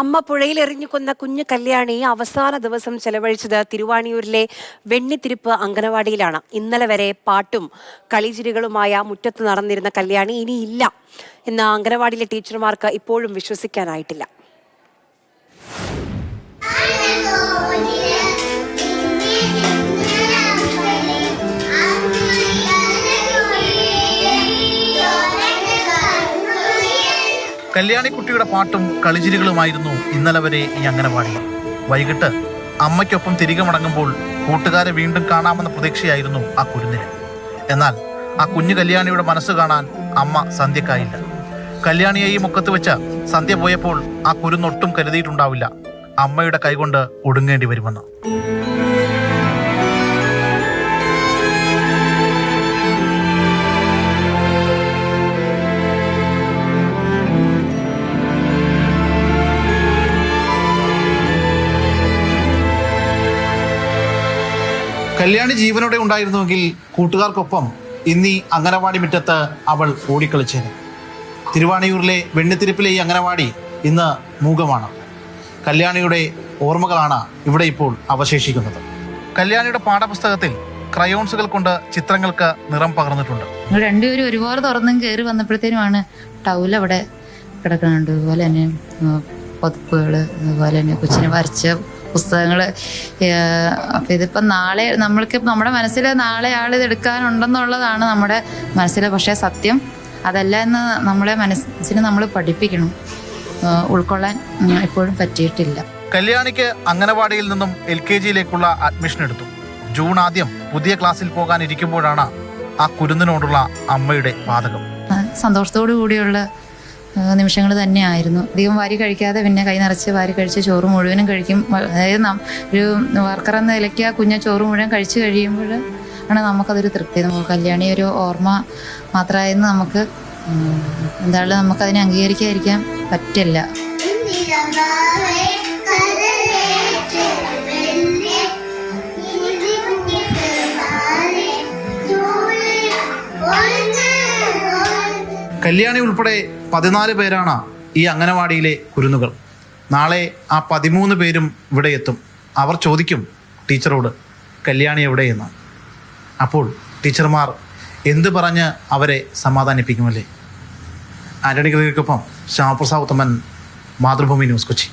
അമ്മ പുഴയിൽ എറിഞ്ഞു കൊന്ന കുഞ്ഞു കല്യാണി അവസാന ദിവസം ചെലവഴിച്ചത് തിരുവാണിയൂരിലെ വെണ്ണിത്തിരിപ്പ് അങ്കനവാടിയിലാണ് ഇന്നലെ വരെ പാട്ടും കളിചിരികളുമായ മുറ്റത്ത് നടന്നിരുന്ന കല്യാണി ഇനിയില്ല. എന്ന അങ്കനവാടിയിലെ ടീച്ചർമാർക്ക് ഇപ്പോഴും വിശ്വസിക്കാനായിട്ടില്ല. കല്യാണിക്കുട്ടിയുടെ പാട്ടും കളിച്ചിരികളുമായിരുന്നു ഇന്നലെ വരെ ഈ അംഗനവാടി. വൈകിട്ട് അമ്മയ്ക്കൊപ്പം തിരികെ മടങ്ങുമ്പോൾ കൂട്ടുകാരെ വീണ്ടും കാണാമെന്ന പ്രതീക്ഷയായിരുന്നു ആ കുരുന്നിന്. എന്നാൽ ആ കുഞ്ഞു കല്യാണിയുടെ മനസ്സ് കാണാൻ അമ്മ സന്ധ്യക്കായില്ല. കല്യാണിയെ ഈ മുക്കത്ത് വെച്ച് സന്ധ്യ പോയപ്പോൾ ആ കുരുന്നൊട്ടും കരുതിയിട്ടുണ്ടാവില്ല. അമ്മയുടെ കൈകൊണ്ട് ഒടുങ്ങേണ്ടി വരുമെന്ന്. കല്യാണി ജീവനോടെ ഉണ്ടായിരുന്നുവെങ്കിൽ കൂട്ടുകാർക്കൊപ്പം ഇന്നീ അംഗനവാടി മുറ്റത്ത് അവൾ ഓടിക്കളിച്ചേനെ. തിരുവാണിയൂരിലെ വെണ്ണിത്തിരിപ്പിലെ ഈ അംഗനവാടി ഇന്ന് മൂകമാണ്. കല്യാണിയുടെ ഓർമ്മകളാണ് ഇവിടെ ഇപ്പോൾ അവശേഷിക്കുന്നത്. കല്യാണിയുടെ പാഠപുസ്തകത്തിൽ ക്രയോൺസുകൾ കൊണ്ട് ചിത്രങ്ങൾക്ക് നിറം പകർന്നിട്ടുണ്ട്. രണ്ടുപേരും ഒരുപോലെ തുറന്നും കയറി വന്നപ്പോഴത്തേനുമാണ് ടൗൽ അവിടെ കിടക്കുന്നുണ്ട് അതുപോലെ തന്നെ പതിപ്പുകൾ അതുപോലെ തന്നെ കൊച്ചിനെ വരച്ച പുസ്തകങ്ങൾ അപ്പം ഇതിപ്പം നാളെ നമ്മൾക്ക് നമ്മുടെ മനസ്സിൽ നാളെ ആൾ ഇത് എടുക്കാനുണ്ടെന്നുള്ളതാണ് നമ്മുടെ മനസ്സിൽ പക്ഷേ സത്യം. അതല്ല എന്ന് നമ്മളെ മനസ്സിന് നമ്മൾ പഠിപ്പിക്കണം. ഉൾക്കൊള്ളാൻ എപ്പോഴും പറ്റിയിട്ടില്ല. കല്യാണിക്ക് അംഗനവാടിയിൽ നിന്നും എൽ കെ ജിയിലേക്കുള്ള അഡ്മിഷൻ എടുത്തു. ജൂൺ ആദ്യം പുതിയ ക്ലാസ്സിൽ പോകാനിരിക്കുമ്പോഴാണ് ആ കുരുന്നിനോടുള്ള അമ്മയുടെ പാതകം സന്തോഷത്തോടു കൂടിയുള്ള നിമിഷങ്ങൾ തന്നെയായിരുന്നു അധികം വാരി കഴിക്കാതെ പിന്നെ കൈ നിറച്ച് വാരി കഴിച്ച് ചോറ് മുഴുവനും കഴിക്കും അതായത് നാം ഒരു വർക്കർ എന്ന നിലയ്ക്ക് ആ കുഞ്ഞ ചോറ് മുഴുവൻ കഴിച്ചു കഴിയുമ്പോൾ ആണ് നമുക്കതൊരു തൃപ്തി നമുക്ക് കല്യാണി ഒരു ഓർമ്മ മാത്രമായെന്ന് നമുക്ക് എന്തായാലും നമുക്കതിനെ അംഗീകരിക്കാതിരിക്കാൻ പറ്റില്ല കല്യാണി ഉൾപ്പെടെ പതിനാല് പേരാണ് ഈ അംഗനവാടിയിലെ കുരുന്നുകൾ. നാളെ ആ പതിമൂന്ന് പേരും ഇവിടെ എത്തും. അവർ ചോദിക്കും ടീച്ചറോട് കല്യാണി എവിടെയെന്ന്? അപ്പോൾ ടീച്ചർമാർ എന്ത് പറഞ്ഞ് അവരെ സമാധാനിപ്പിക്കുമല്ലേ ആന്റണി കൃതിക്കൊപ്പം ശ്യാമപ്രസാദ് ഉത്തമൻ മാതൃഭൂമി ന്യൂസ് കൊച്ചി.